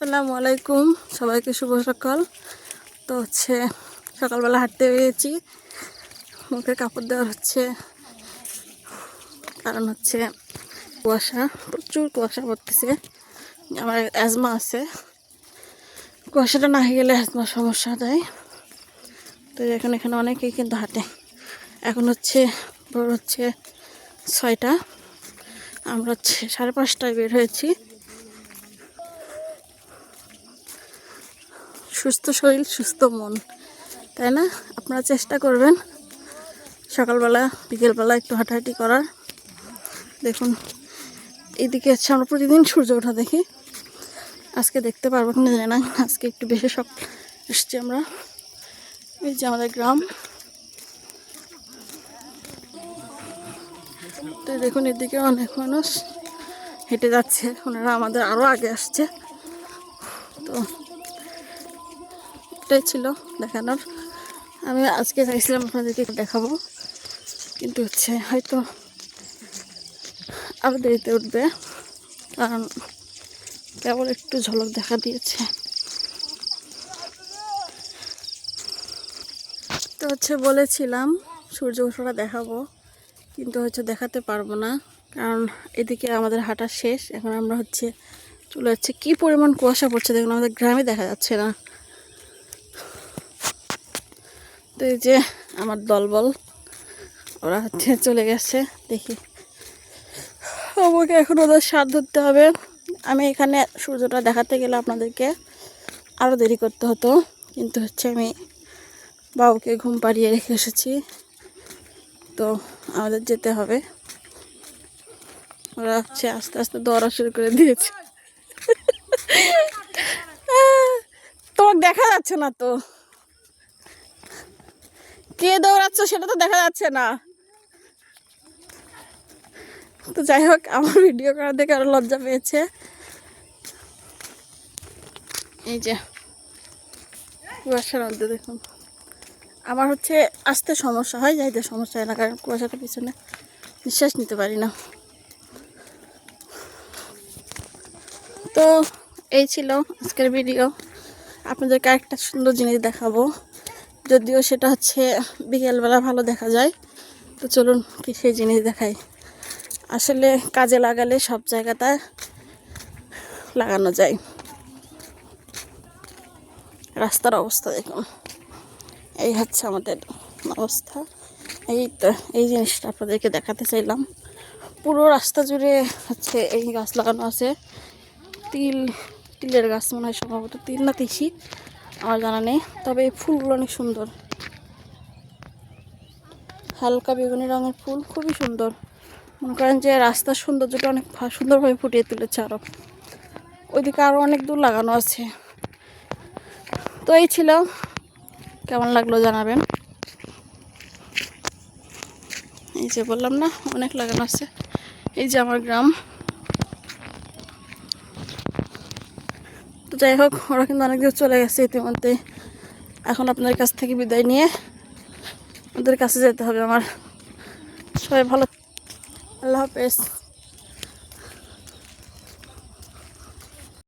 আসসালামু আলাইকুম। সবাইকে শুভ সকাল। তো হচ্ছে সকালবেলা হাঁটতে বেরিয়েছি। মুখে কাপড় দেওয়া হচ্ছে। কারণ হচ্ছে কুয়াশা, প্রচুর কুয়াশা পড়তেছে। আমার অ্যাজমা আছে। কুয়াশাটা না হয়ে গেলে অ্যাজমার সমস্যা দেয়। তো এখন এখানে অনেকেই কিন্তু হাঁটে। এখন হচ্ছে ভোর হচ্ছে ছয়টা। আমরা হচ্ছে সাড়ে পাঁচটায় বের হয়েছি। সুস্থ শরীর, সুস্থ মন, তাই না? আপনারা চেষ্টা করবেন সকালবেলা, বিকেলবেলা একটু হাঁটাহাঁটি করার। দেখুন এইদিকে হচ্ছে আমরা প্রতিদিন সূর্য ওঠা দেখি। আজকে দেখতে পারব কিনা জানি না, আজকে একটু বেশি সব এসছি আমরা। এই যে আমাদের গ্রাম। তো দেখুন, এদিকে অনেক মানুষ হেঁটে যাচ্ছে। ওনারা আমাদের আরও আগে আসছে। তো এটাই ছিল দেখানোর। আমি আজকে চাইছিলাম আপনাদেরকে দেখাবো, কিন্তু হচ্ছে হয়তো আরও দেরিতে উঠবে, কারণ কেবল একটু ঝলক দেখা দিয়েছে। তো হচ্ছে বলেছিলাম, সূর্য ওঠা দেখাবো, কিন্তু হচ্ছে দেখাতে পারব না, কারণ এদিকে আমাদের হাঁটা শেষ। এখন আমরা হচ্ছে চলে যাচ্ছে। কী পরিমাণ কুয়াশা পড়ছে দেখুন, আমাদের গ্রামে দেখা যাচ্ছে না। তো এই যে আমার দলবল, ওরা হচ্ছে চলে গেছে, দেখি। আমাকে এখন ওদের স্বাদ ধরতে হবে। আমি এখানে সূর্যটা দেখাতে গেলে আপনাদেরকে আরও দেরি করতে হতো, কিন্তু হচ্ছে আমি বাবুকে ঘুম পাড়িয়ে রেখে এসেছি। তো আমাদের যেতে হবে। ওরা হচ্ছে আস্তে আস্তে দৌড়া শুরু করে দিয়েছে। তোমাকে দেখা যাচ্ছে না তো। কে দৌড়াচ্ছ সেটা তো দেখা যাচ্ছে না। তো যাই হোক, আমার ভিডিও করা দেখে আরও লজ্জা পেয়েছে। এই যে, কুয়াশার মধ্যে দেখুন। আমার হচ্ছে আসতে সমস্যা হয়, যাইতে সমস্যা হয় না, কারণ কুয়াশাটা পিছনে নিঃশ্বাস নিতে পারি না। তো এই ছিল আজকের ভিডিও। আপনাদেরকে একটা সুন্দর জিনিস দেখাবো। যদিও সেটা হচ্ছে বিকেলবেলা ভালো দেখা যায়। তো চলুন কি সেই জিনিস দেখাই। আসলে কাজে লাগালে সব জায়গাটা লাগানো যায়। রাস্তার অবস্থা দেখুন। এই হচ্ছে আমাদের অবস্থা। এই তো, এই জিনিসটা আপনাদেরকে দেখাতে চাইলাম। পুরো রাস্তা জুড়ে হচ্ছে এই গাছ লাগানো আছে। তিল, তিলের গাছ মনে হয় সম্ভবত তিল না তিসি। আমার জানা নেই, তবে এই ফুলগুলো অনেক সুন্দর। হালকা বেগুনি রঙের ফুল, খুবই সুন্দর। মনে করেন যে রাস্তার সৌন্দর্যটা অনেক সুন্দরভাবে ফুটিয়ে তুলেছে আরও ওইদিকে আরও অনেক দূর লাগানো আছে। তো এই ছিল। কেমন লাগল জানাবেন। এই যে বললাম না, অনেক লাগানো আছে। এই যে আমার গ্রাম। যাই হোক ওরা কিন্তু অনেক দূর চলে গেছে ইতিমধ্যে। এখন আপনার কাছ থেকে বিদায় নিয়ে ওদের কাছে যেতে হবে আমার। সবাই ভালো আল্লাহ হাফেজ।